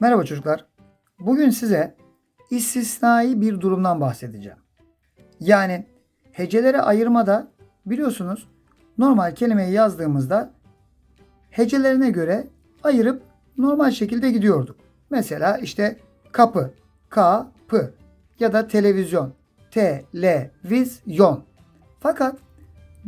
Merhaba çocuklar. Bugün size istisnai bir durumdan bahsedeceğim. Yani hecelere ayırmada biliyorsunuz normal kelimeyi yazdığımızda hecelerine göre ayırıp normal şekilde gidiyorduk. Mesela işte kapı, kapı ya da televizyon, televizyon. Fakat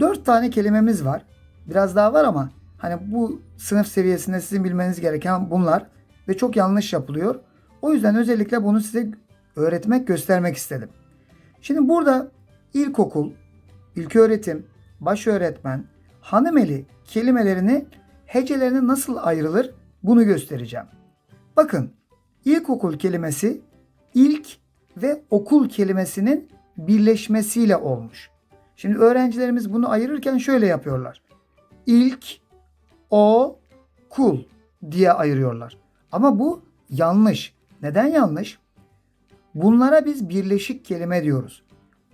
dört tane kelimemiz var. Biraz daha var ama hani bu sınıf seviyesinde sizin bilmeniz gereken bunlar ve çok yanlış yapılıyor. O yüzden özellikle bunu size öğretmek, göstermek istedim. Şimdi burada ilkokul, ilköğretim, baş öğretmen, hanımeli kelimelerini hecelerine nasıl ayrılır bunu göstereceğim. Bakın ilkokul kelimesi ilk ve okul kelimesinin birleşmesiyle olmuş. Şimdi öğrencilerimiz bunu ayırırken şöyle yapıyorlar. İlk, o, kul diye ayırıyorlar. Ama bu yanlış. Neden yanlış? Bunlara biz birleşik kelime diyoruz.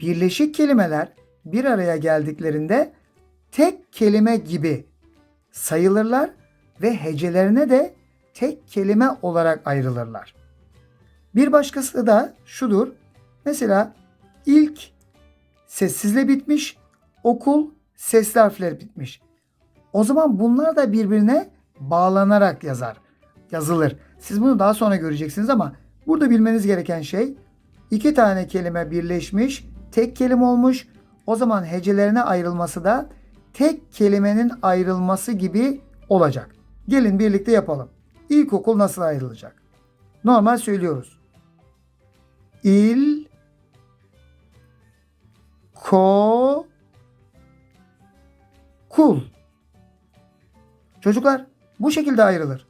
Birleşik kelimeler bir araya geldiklerinde tek kelime gibi sayılırlar ve hecelerine de tek kelime olarak ayrılırlar. Bir başkası da şudur. Mesela ilk sessizle bitmiş, okul sesli harfler bitmiş. O zaman bunlar da birbirine bağlanarak yazar, yazılır. Siz bunu daha sonra göreceksiniz ama burada bilmeniz gereken şey iki tane kelime birleşmiş, tek kelime olmuş. O zaman hecelerine ayrılması da tek kelimenin ayrılması gibi olacak. Gelin birlikte yapalım. İlkokul nasıl ayrılacak? Normal söylüyoruz. İl ko kul. Çocuklar bu şekilde ayrılır.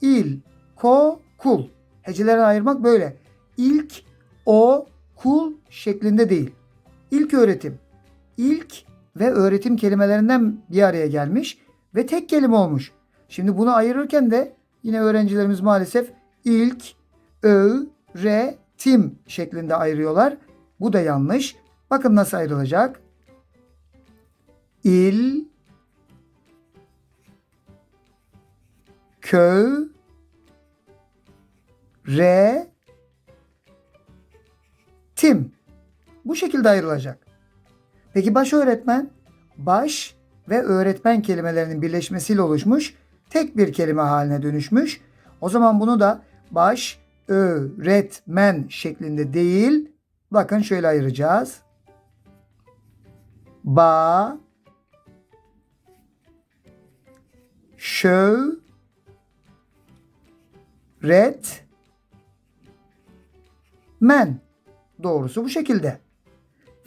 İl, ko, kul. Heceleri ayırmak böyle. İlk, o, kul şeklinde değil. İlk öğretim. İlk ve öğretim kelimelerinden bir araya gelmiş ve tek kelime olmuş. Şimdi bunu ayırırken de yine öğrencilerimiz maalesef ilk, ö, re, tim şeklinde ayırıyorlar. Bu da yanlış. Bakın nasıl ayrılacak. İl, kö, re, tim. Bu şekilde ayrılacak. Peki baş öğretmen, baş ve öğretmen kelimelerinin birleşmesiyle oluşmuş tek bir kelime haline dönüşmüş. O zaman bunu da baş, öğretmen şeklinde değil, bakın şöyle ayıracağız. Ba, şö, ret, men. Doğrusu bu şekilde.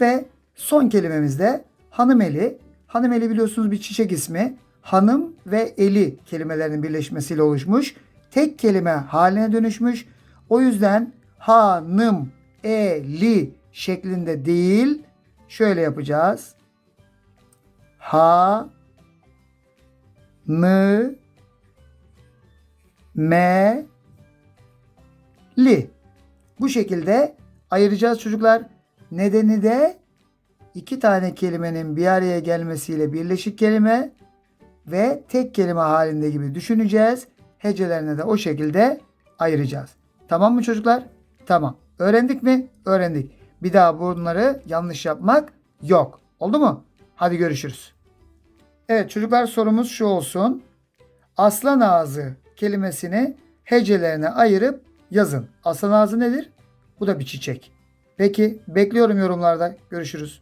Ve son kelimemiz de hanımeli. Hanımeli biliyorsunuz bir çiçek ismi. Hanım ve eli kelimelerinin birleşmesiyle oluşmuş. Tek kelime haline dönüşmüş. O yüzden hanım, eli şeklinde değil. Şöyle yapacağız. Ha, nı, me, li. Bu şekilde ayıracağız çocuklar. Nedeni de iki tane kelimenin bir araya gelmesiyle birleşik kelime ve tek kelime halinde gibi düşüneceğiz. Hecelerine de o şekilde ayıracağız. Tamam mı çocuklar? Tamam. Öğrendik mi? Öğrendik. Bir daha bunları yanlış yapmak yok. Oldu mu? Hadi görüşürüz. Evet çocuklar sorumuz şu olsun. Aslan ağzı kelimesini hecelerine ayırıp yazın. Aslan ağzı nedir? Bu da bir çiçek. Peki bekliyorum yorumlarda. Görüşürüz.